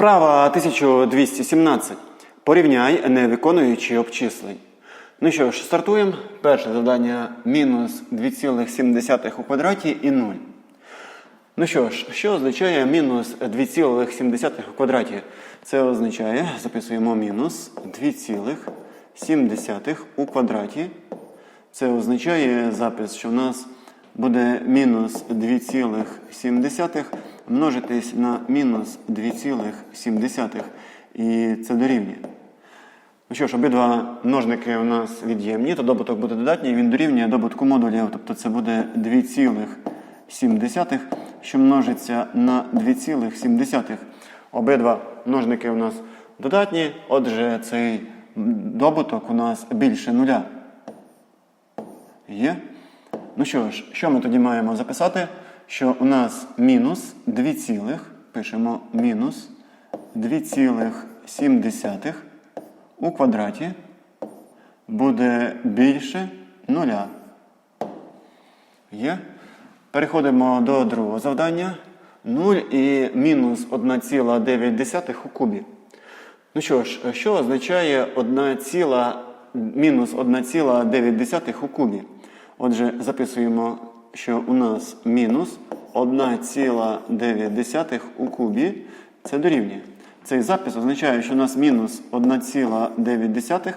Вправа 1217. Порівняй, не виконуючи обчислень. Ну що ж, стартуємо. Перше завдання мінус 2,7 у квадраті і 0. Ну що ж, що означає мінус 2,7 у квадраті? Це означає, записуємо мінус 2,7 у квадраті. Це означає запис, що в нас буде мінус 2,7 множитись на мінус 2,7 і це дорівнює. Ну що ж, обидва множники у нас від'ємні, то добуток буде додатній, він дорівнює добутку модулів, тобто це буде 2,7, що множиться на 2,7. Обидва множники у нас додатні, отже, цей добуток у нас більше нуля. Є? Ну що ж, що ми тоді маємо записати? Що у нас мінус 2, цілих, пишемо мінус 2,7 у квадраті буде більше нуля. Є? Переходимо до другого завдання. 0 і мінус 1,9 у кубі. Ну що ж, що означає 1, мінус 1,9 у кубі? Отже, записуємо, що у нас мінус 1,9 у кубі. Це дорівнює. Цей запис означає, що у нас мінус 1,9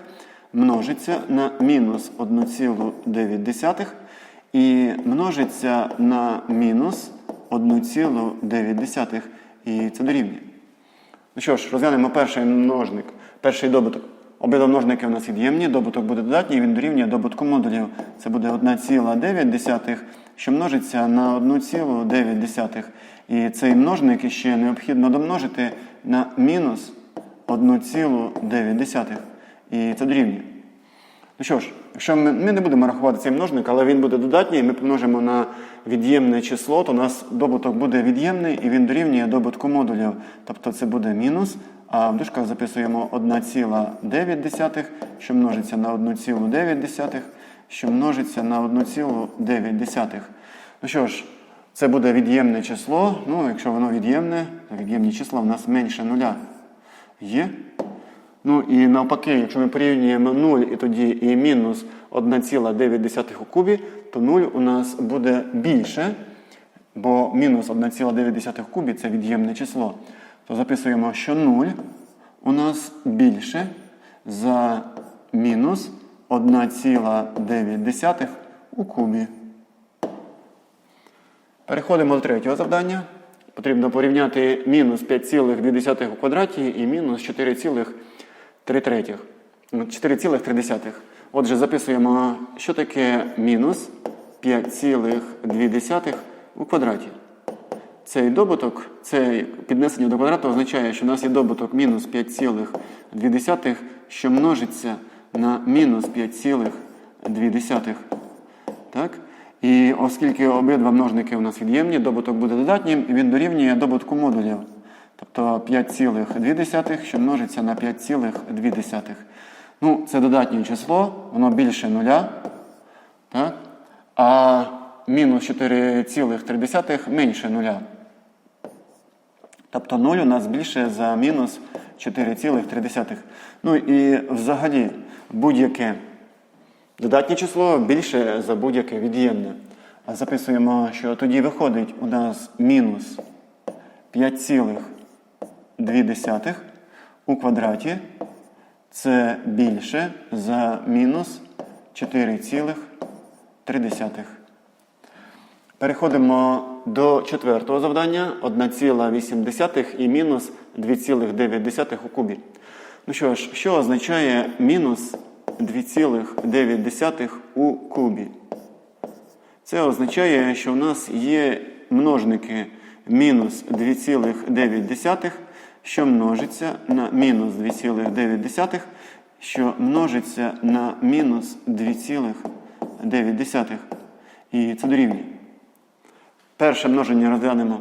множиться на мінус 1,9 і множиться на мінус 1,9. І це дорівнює. Ну що ж, розглянемо перший множник, перший добуток. Обидва множники у нас від'ємні, добуток буде додатній, він дорівнює добутку модулів. Це буде 1,9, що множиться на 1,9. І цей множник ще необхідно домножити на мінус 1,9. І це дорівнює. Ну що ж, якщо ми, ми не будемо рахувати цей множник, але він буде додатній, ми помножимо на від'ємне число, то у нас добуток буде від'ємний і він дорівнює добутку модулів. Тобто це буде мінус. А в дужках записуємо 1,9, що множиться на 1,9, що множиться на 1,9. Ну що ж, це буде від'ємне число. Ну, якщо воно від'ємне, то від'ємні числа в нас менше нуля. Є? Ну і навпаки, якщо ми порівнюємо 0 і тоді і мінус 1,9 у кубі, то 0 у нас буде більше, бо мінус 1,9 в кубі це від'ємне число. То записуємо, що 0 у нас більше за мінус 1,9 у кубі. Переходимо до третього завдання. Потрібно порівняти мінус 5,2 у квадраті і мінус 4,3. 4,3. Отже, записуємо, що таке мінус 5,2 у квадраті. Цей добуток, це піднесення до квадрату означає, що у нас є добуток мінус 5,2, що множиться на мінус 5,2. Так? І оскільки обидва множники у нас від'ємні, добуток буде додатнім, і він дорівнює добутку модулів. Тобто 5,2, що множиться на 5,2. Ну, це додатнє число, воно більше нуля. Так? А мінус 4,3 менше нуля. Тобто 0 у нас більше за мінус 4,3. Ну і взагалі будь-яке додатнє число більше за будь-яке від'ємне. А записуємо, що тоді виходить у нас мінус 5,2 у квадраті. Це більше за мінус 4,3. Переходимо до четвертого завдання 1,8 і мінус 2,9 у кубі. Ну що ж, що означає мінус 2,9 у кубі? Це означає, що в нас є множники мінус 2,9, що множиться на мінус 2,9, що множиться на мінус 2,9. І це дорівнює. Перше множення розглянемо.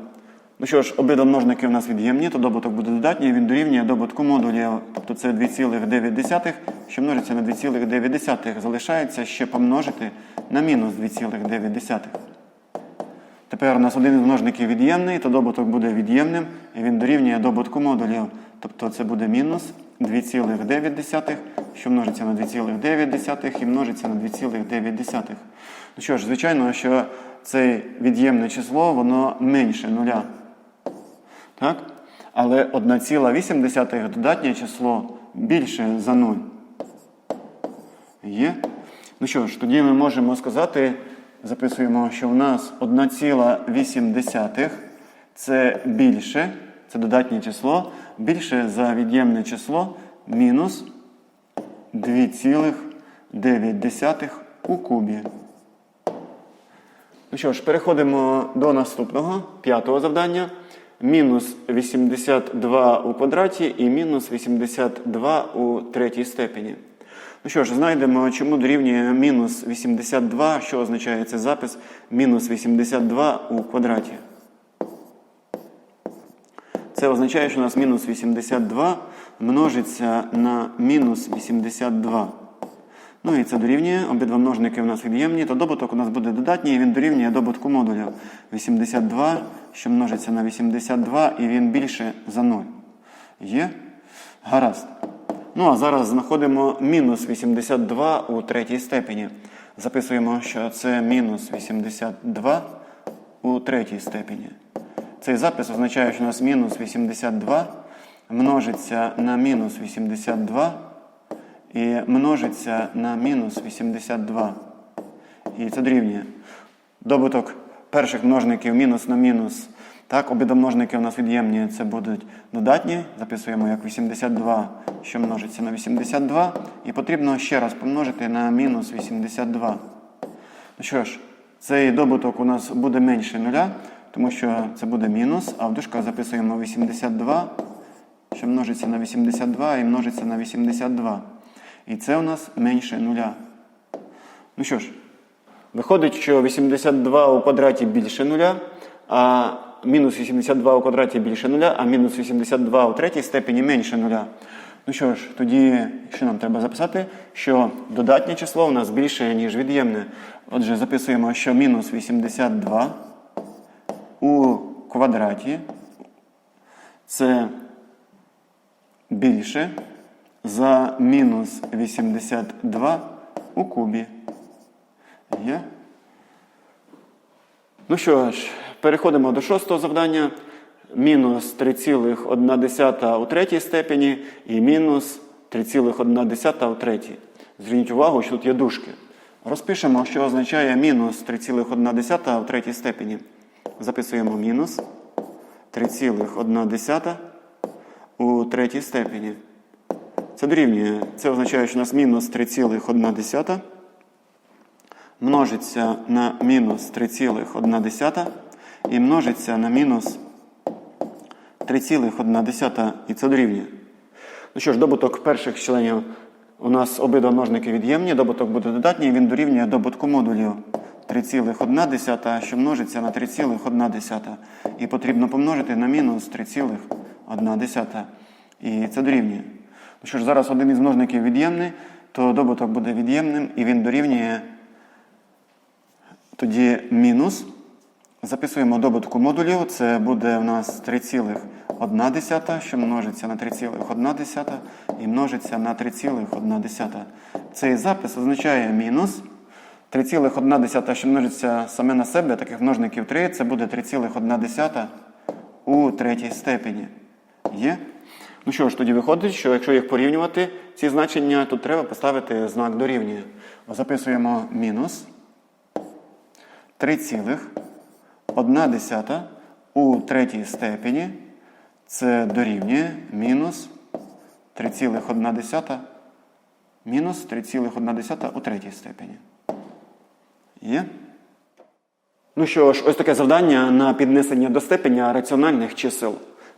Ну що ж, обидва множники у нас від'ємні, то добуток буде додатній, він дорівнює добутку модулів. Тобто це 2,9, що множиться на 2,9. Залишається ще помножити на мінус 2,9. Тепер у нас один із множників від'ємний, то добуток буде від'ємним, і він дорівнює добутку модулів. Тобто це буде мінус 2,9, що множиться на 2,9 і множиться на 2,9. Ну що ж, звичайно, що це від'ємне число, воно менше нуля. Так? Але 1,8 додатнє число більше за 0. Є? Ну що ж, тоді ми можемо сказати, записуємо, що в нас 1,8 це більше, це додатнє число, більше за від'ємне число мінус 2,9 у кубі. Ну що ж, переходимо до наступного, п'ятого завдання. Мінус 82 у квадраті і мінус 82 у третій степені. Ну що ж, знайдемо, чому дорівнює мінус 82, що означає цей запис мінус 82 у квадраті. Це означає, що у нас мінус 82 множиться на мінус 82. Ну і це дорівнює, обидва множники у нас від'ємні, то добуток у нас буде додатній, і він дорівнює добутку модулів. 82, що множиться на 82, і він більше за 0. Є? Гаразд. Ну а зараз знаходимо мінус 82 у третій степені. Записуємо, що це мінус 82 у третій степені. Цей запис означає, що у нас мінус 82 множиться на мінус 82 і множиться на мінус 82. І це дорівнює. Добуток перших множників мінус на мінус. Так, обидва множники у нас від'ємні, це будуть додатні. Записуємо як 82, що множиться на 82. І потрібно ще раз помножити на мінус 82. Ну що ж, цей добуток у нас буде менше нуля, тому що це буде мінус, а в дужках записуємо 82, що множиться на 82 і множиться на 82. І це у нас менше нуля. Ну що ж, виходить, що 82 у квадраті більше нуля, а мінус 82 у квадраті більше нуля, а мінус 82 у третій степені менше нуля. Ну що ж, тоді що нам треба записати? Що додатнє число у нас більше, ніж від'ємне. Отже, записуємо, що мінус 82 у квадраті це більше за мінус 82 у кубі. Є? Ну що ж, переходимо до шостого завдання. Мінус 3,1 у третій степені і мінус 3,1 у третій. Зверніть увагу, що тут є дужки. Розпишемо, що означає мінус 3,1 у третій степені. Записуємо мінус 3,1 у третій степені. Це дорівнює. Це означає, що у нас мінус 3,1 множиться на мінус 3,1 і множиться на мінус 3,1 і це дорівнює. Ну що ж, добуток перших членів у нас обидва множники від'ємні, добуток буде додатній, він дорівнює добутку модулів 3,1, що множиться на 3,1. І потрібно помножити на мінус 3,1. І це дорівнює. Ну що ж, зараз один із множників від'ємний, то добуток буде від'ємним і він дорівнює тоді мінус. Записуємо добутку модулів. Це буде у нас 3,1, що множиться на 3,1 і множиться на 3,1. Цей запис означає мінус. 3,1, що множиться саме на себе, таких множників 3, це буде 3,1 у третій степені. Є? Ну що ж, тоді виходить, що якщо їх порівнювати, ці значення, то треба поставити знак дорівнює. Записуємо мінус 3,1 у третій степені. Це дорівнює мінус 3,1 мінус 3,1 у третій степені. Є? Ну що ж, ось таке завдання на піднесення до степеня раціональних чисел.